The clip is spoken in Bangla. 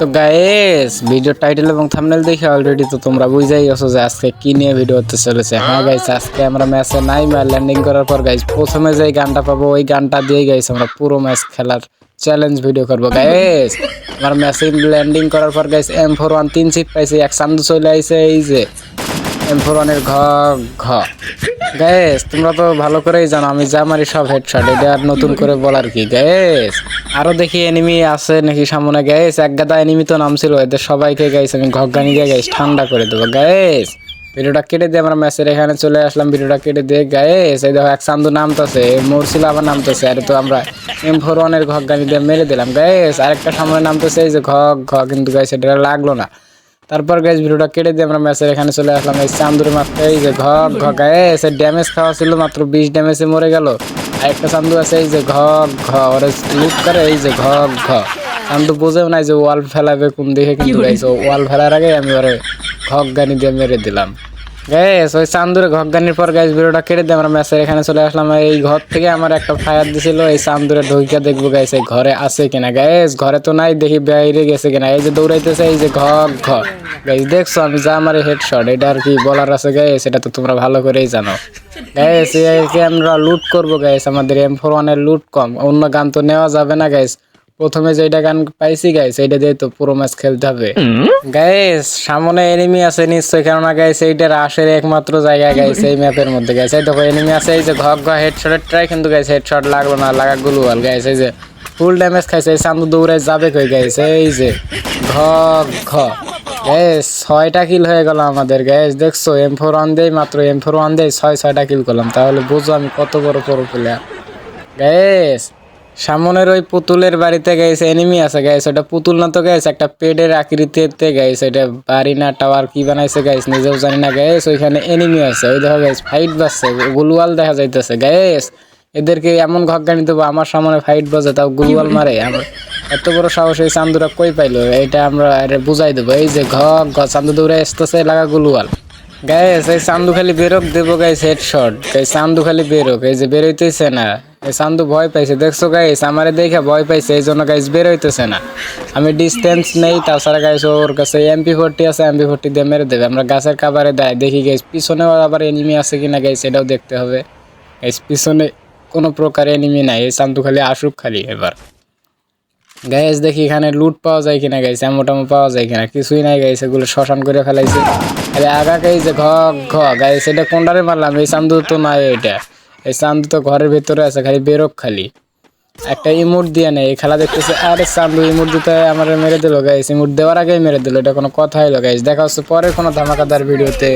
তো গাইস ভিডিও টাইটেল এবং থাম্বনেল দেখে অলরেডি তো তোমরা বুঝাই গেছো যে আজকে কি নিয়ে ভিডিও হতে চলেছে। হ্যাঁ গাইস আজকে আমরা ম্যাচে নাই ম্যাচ ল্যান্ডিং করার পর গাইস প্রথমে যে গানটা পাবো, ওই গানটা দিয়ে গাইস আমরা পুরো ম্যাচ খেলার চ্যালেঞ্জ ভিডিও করব। গাইস আমার ম্যাচে ল্যান্ডিং করার পর গাইস এম ফোর ওয়ান তিন সিট পাইছি, এক চান্দু চলে আইছে, এই যে। এম ফোর ওয়ানের ঘ ঘ। গ্যাস তোমরা তো ভালো করেই জানো, আমি যা মারি সব হেডশট এটা আর নতুন করে বলার কি? গ্যাস আরও দেখি এনিমি আছে নাকি সামনে। গ্যাস এক গাদা এনিমি তো নাম ছিল এদের সবাইকে গাইস আমি ঘগ্গানি দিয়ে গাইস ঠান্ডা করে দেবো। গ্যাস ভিডিওটা কেটে দিয়ে আমরা ম্যাচের এখানে চলে আসলাম, ভিডিওটা কেটে দিয়ে। গায়েস এই দেখো, এক চান্দু নামতেছে মরছিল আবার নামতেছে, আর তো আমরা এম ফোর ওয়ানের ঘগ্গানি দিয়ে মেরে দিলাম। গ্যাস আরেকটা সামনে নামতেছে, এই যে ঘগ ঘ কিন্তু গাইস এটা লাগল না। তারপর গাইজ ভিডিওটা কেটে দিয়ে আমরা ম্যাচের এখানে চলে আসলাম। এই চান্দুর মাত্র এই যে ঘ ঘ গায়ে সে ড্যামেজ খাওয়া ছিল মাত্র বিশ ড্যামেজে মরে গেল। আর একটা চান্দু আছে এই যে ঘ ঘ ওরা লুট করে এই যে ঘ ঘ চান্দু বোঝেও নাই যে ওয়াল ফেলাবে কোন দিকে কিন্তু গাইছে ওয়াল ফেলার আগে আমি ওরে ঘক গানি দিয়ে মেরে দিলাম। গ্যাস ওই চান্দুরে ঘকগানির পর গাইজ ভিডিওটা কেটে দিয়ে আমরা ম্যাচের এখানে চলে আসলাম। এই ঘর থেকে আমার একটা ফায়ার দিছিল, এই চান্দুরে ঢুকিয়া দেখব গাইস এই ঘরে আছে কিনা? গ্যাস ঘরে তো নাই, দেখি বাইরে গেছে কিনা? এই যে দৌড়াইতেছে, এই যে ঘক ঘ গাইস দেখছ আমি যা আমার হেডশট এটা আর কি বলার আছে গাইস এটা তো তোমরা ভালো করেই জানো। গাইস একে আমরা লুট করব গাইস আমাদের এম ফোর ওয়ানের লুট কম। অন্য গান তো নেওয়া যাবে না গাইস প্রথমে যেটা গান পাইছি গাইস এইটা দিয়ে তো পুরো ম্যাচ খেলতে হবে। গাইস সামনে এনিমি আছে নিশ্চয়ই কেননা গাইস এইটার আসের একমাত্র জায়গা গাইস এই ম্যাপের মধ্যে। গাইস এই দেখো এনিমি আছে এই যে ঘক ঘ হেডশটের ট্রাই কিন্তু গাইস হেডশট লাগল না লাগা গুলুয়াল। গাইস এই যে ফুল ড্যামেজ খাইছে এই সামনে দৌড়ে যাবে কই গাইস এই যে ঘ ঘ। গ্যাস ছয়টা কিল হয়ে গেল আমাদের গ্যাস দেখছ এম ফোর ওয়ান দেই মাত্র এম ফোর ওয়ান দেই ছয় ছয়টা কিল করলাম। তাহলে বুঝো আমি কত বড় বড় প্লেয়ার গ্যাস সামনের ওই পুতুলের বাড়িতে গেছে এনিমি আছে গাইস ওটা পুতুল না তো গাইস একটা পেডের আকৃতিতে গাইস এটা বাড়ি না টাওয়ার কি বানাইছে গাইস নিজেও জানি না গাইস ওইখানে এনিমি আছে ওই দেখো গাইস ফাইট বাজছে গুলওয়াল দেখা যাইতেছে গাইস এদেরকে এমন ঘগ্গানি দেবো, আমার সামনে ফাইট বাজে, তাও গুলওয়াল মারে, আমার এত বড় সাহস, এই চান্দুরা কই পাইলো, এটা আমরা এটা বুঝাই দেবো, এই যে ঘ ঘ চান্দু দৌড়ে আসতেছে, লাগা গুলওয়াল গাইস এই চান্দু খালি বেরোক, দেবো গাইস হেডশট গাইস চান্দু খালি বেরোক, এই যে বেরোইতেছে না চান্দু ভয় পাইছে। দেখছ গাইস আমারে দেখে ভয় পাইছে এই জন্য গাইস বের হইতেছে না। আমি ডিস্টেন্স নেই, তাছাড়া গাইস ওর কাছে এমপি ফোরটি আছে এমপি ফোরটি দিয়ে মেরে দেবে। আমরা গাছের কাবারে দেয়, দেখি গাইস পিছনেও আবার এনিমি আছে কিনা গাইস এটাও দেখতে হবে। গাইস পিছনে কোনো প্রকার এনিমি নাই, এই চান্দু খালি আসুক খালি এবার। গাইস দেখি এখানে লুট পাওয়া যায় কিনা গাইছে মোটামুটি পাওয়া যায় কিনা, কিছুই নাই গাইছে এগুলো শ্মশান করে ফেলাইছে। আরে আগা গাইছে ঘ ঘ। গাইছে এটা কোনটারে মারলাম? এই চান্দু তো নাই এটা। এই চান্দু তো ঘরের ভেতরে আছে, খালি বেরোক খালি। একটা ইমুট দিয়ে নেই এই খেলা দেখতেছে, আরে চান্দু ইমোট দিতে আমার মেরে দিল গাইস ইমুট দেওয়ার আগেই মেরে দিল, এটা কোনো কথাই গাইস দেখা হচ্ছে পরে কোনো ধামাকাদার ভিডিওতে।